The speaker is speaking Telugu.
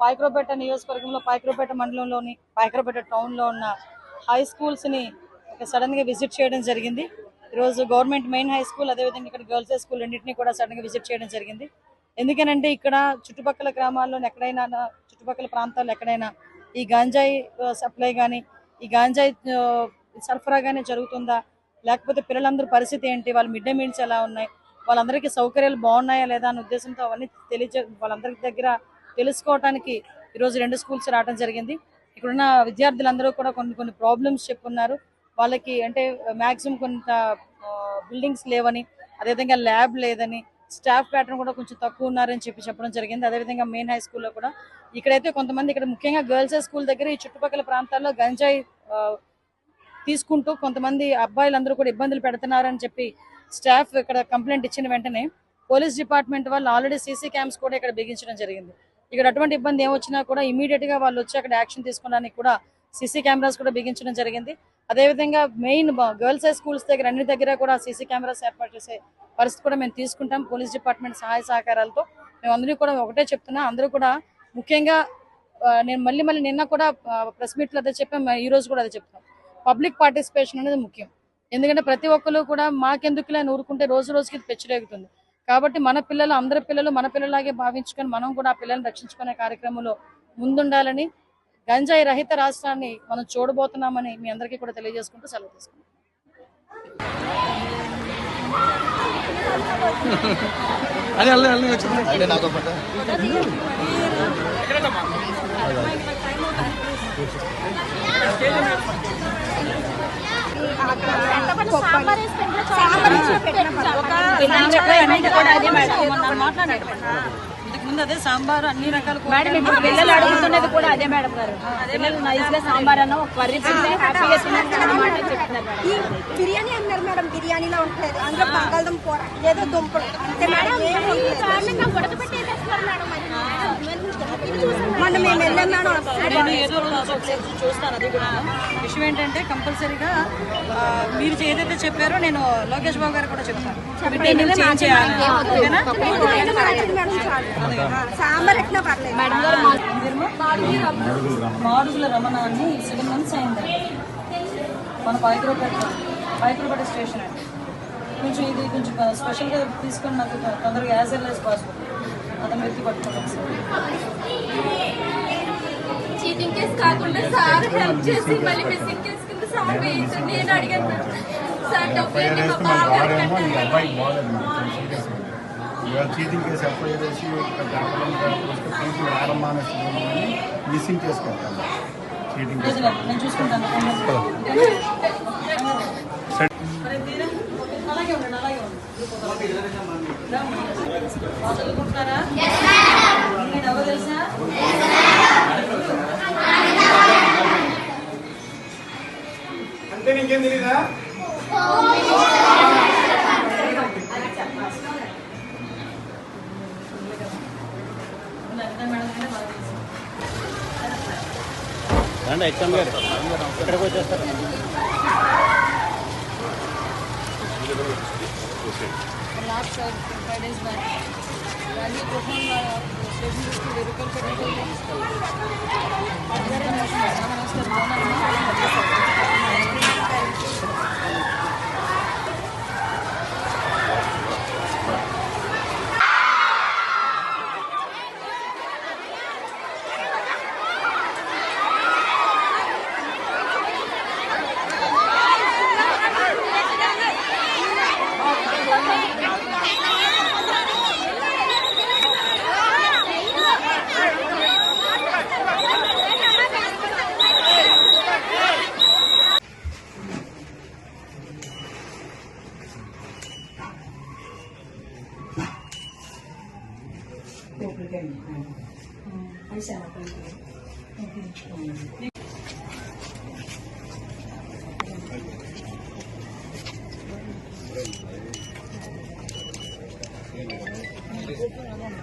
పాయక్రోపేట నియోజకవర్గంలో పాయక్రోపేట మండలంలోని పాయక్రోపేట టౌన్లో ఉన్న హై స్కూల్స్ని సడన్గా విజిట్ చేయడం జరిగింది. ఈరోజు గవర్నమెంట్ మెయిన్ హై స్కూల్ అదేవిధంగా ఇక్కడ గర్ల్స్ హై స్కూల్ రెండింటినీ కూడా సడన్గా విజిట్ చేయడం జరిగింది. ఎందుకనంటే ఇక్కడ చుట్టుపక్కల గ్రామాల్లో ఎక్కడైనా చుట్టుపక్కల ప్రాంతాల్లో ఎక్కడైనా ఈ గాంజాయి సప్లై కానీ ఈ గాంజాయి సరఫరాగానే సరఫరా జరుగుతుందా? లేకపోతే పిల్లలందరూ పరిస్థితి ఏంటి? వాళ్ళ మిడ్ డే మీల్స్ ఎలా ఉన్నాయి? వాళ్ళందరికీ సౌకర్యాలు బాగున్నాయా లేదా అనే ఉద్దేశంతో అవన్నీ తెలియజే వాళ్ళందరి దగ్గర తెలుసుకోవడానికి ఈరోజు రెండు స్కూల్స్ రావడం జరిగింది. ఇక్కడున్న విద్యార్థులందరూ కూడా కొన్ని కొన్ని ప్రాబ్లమ్స్ చెప్పున్నారు. వాళ్ళకి అంటే మ్యాక్సిమం కొంత బిల్డింగ్స్ లేవని అదేవిధంగా ల్యాబ్ లేదని స్టాఫ్ ప్యాటర్న్ కూడా కొంచెం తక్కువ ఉన్నారని చెప్పి చెప్పడం జరిగింది. అదేవిధంగా మెయిన్ హై స్కూల్లో కూడా. ఇక్కడైతే కొంతమంది ఇక్కడ ముఖ్యంగా గర్ల్స్ హై స్కూల్ దగ్గర ఈ చుట్టుపక్కల ప్రాంతాల్లో గంజాయి తీసుకుంటూ కొంతమంది అబ్బాయిలందరూ కూడా ఇబ్బందులు పెడుతున్నారని చెప్పి స్టాఫ్ ఇక్కడ కంప్లైంట్ ఇచ్చిన వెంటనే పోలీస్ డిపార్ట్మెంట్ వాళ్ళు ఆల్రెడీ సీసీ క్యామ్స్ కూడా ఇక్కడ బిగించడం జరిగింది. ఇక్కడ అటువంటి ఇబ్బంది ఏమొచ్చినా కూడా ఇమీడియట్గా వాళ్ళు వచ్చి అక్కడ యాక్షన్ తీసుకోవడానికి కూడా సీసీ కెమెరాస్ కూడా బిగించడం జరిగింది. అదేవిధంగా మెయిన్ గర్ల్స్ హై స్కూల్స్ దగ్గర అన్ని దగ్గర కూడా సీసీ కెమెరాస్ ఏర్పాటు చేసే పరిస్థితి కూడా మేము తీసుకుంటాం. పోలీస్ డిపార్ట్మెంట్ సహాయ సహకారాలతో మేము అందరూ కూడా ఒకటే చెప్తున్నా అందరూ కూడా ముఖ్యంగా నేను మళ్ళీ మళ్ళీ నిన్న కూడా ప్రెస్ మీట్లో అదే చెప్పాం ఈ రోజు కూడా అదే చెప్తాం. పబ్లిక్ పార్టిసిపేషన్ అనేది ముఖ్యం. ఎందుకంటే ప్రతి ఒక్కరు కూడా మాకెందుకులే అని ఊరుకుంటే రోజు రోజుకి పెచ్చిరేగుతుంది. కాబట్టి మన పిల్లలు అందరి పిల్లలు మన పిల్లలాగే భావించుకొని మనం కూడా ఆ పిల్లల్ని రక్షించుకునే కార్యక్రమంలో ముందుండాలని గంజాయి రహిత రాష్ట్రాన్ని మనం చూడబోతున్నామని మీ అందరికీ కూడా తెలియజేసుకుంటూ సెలవు తీసుకుంటాం అదే అల్లే అల్లే వచ్చింది అంటే నాతో పాటు. ఇంతకు ముందు అదే సాంబార్ అన్ని రకాల మేడం ఇప్పుడు పిల్లలు అడుగుతున్నది కూడా అదే మేడం గారు. పిల్లలు నైస్గా సాంబార్ అన్న ఒక కర్రీ తింటే హ్యాపీగా తినమాట చెప్తున్నారు మేడం. ఈ బిర్యానీ అన్నారు మేడం బిర్యానీలో ఉంటుంది. అందులో బంగాళదుంప కూర ఏదో దుంపలు. అంతే మేడం మొన్న మేము వెళ్ళాం మేడం నేను ఏదో రోజు ఒకసారి చూస్తాను అది కూడా. విషయం ఏంటంటే కంపల్సరీగా మీరు ఏదైతే చెప్పారో నేను లోకేష్ బాబు గారు కూడా చెప్తాను. మాడుగుల రమణ. అని సెవెన్ మంత్స్ అయింది. మన పైకురపేట పైకురపేట స్టేషన్ అండి. కొంచెం ఇది కొంచెం స్పెషల్గా తీసుకొని నాకు తొందరగా యాజ్ ఎల్ యాజ్ పాసిబుల్. అతను వెతికి పట్టుకుంటాం సార్ చీటింగ్ కేసు కాకుండా సార్ హెల్ప్ చేసి మళ్ళీ మిస్సింగ్ కేసు కింద సార్ వేయించండి నేను అడిగాను మేడం. సార్ డబ్బు ఏంటి మా బావ గారు వాడేమో ఈ కట్టారు. అబ్బాయికి బాగాలేదు మేడం సీరియస్ ఇవాళ చీటింగ్ కేసు ఎఫ్ఐఆర్ వేసి పేపర్లు తీసుకు రావడం మానేస్తున్నామని మిస్సింగ్ చేసుకుంటాం చీటింగ్ కేసు లేదు, నేను చూసుకుంటాను మరి తీరా? అలాగే ఉండండి అలాగే ఉండండి బాగా చదువుకుంటున్నారా ఎవరు తెలుసా? అంతే నీకేం తెలీదా? అంటే రండి ఎగ్జామ్ గారు ఇక్కడికి వచ్చేస్తారు? last five, five days back, Ranjit Rohan was able to do the local technical. 都会给你安排。嗯，很想回去。OK。嗯。我不能乱来。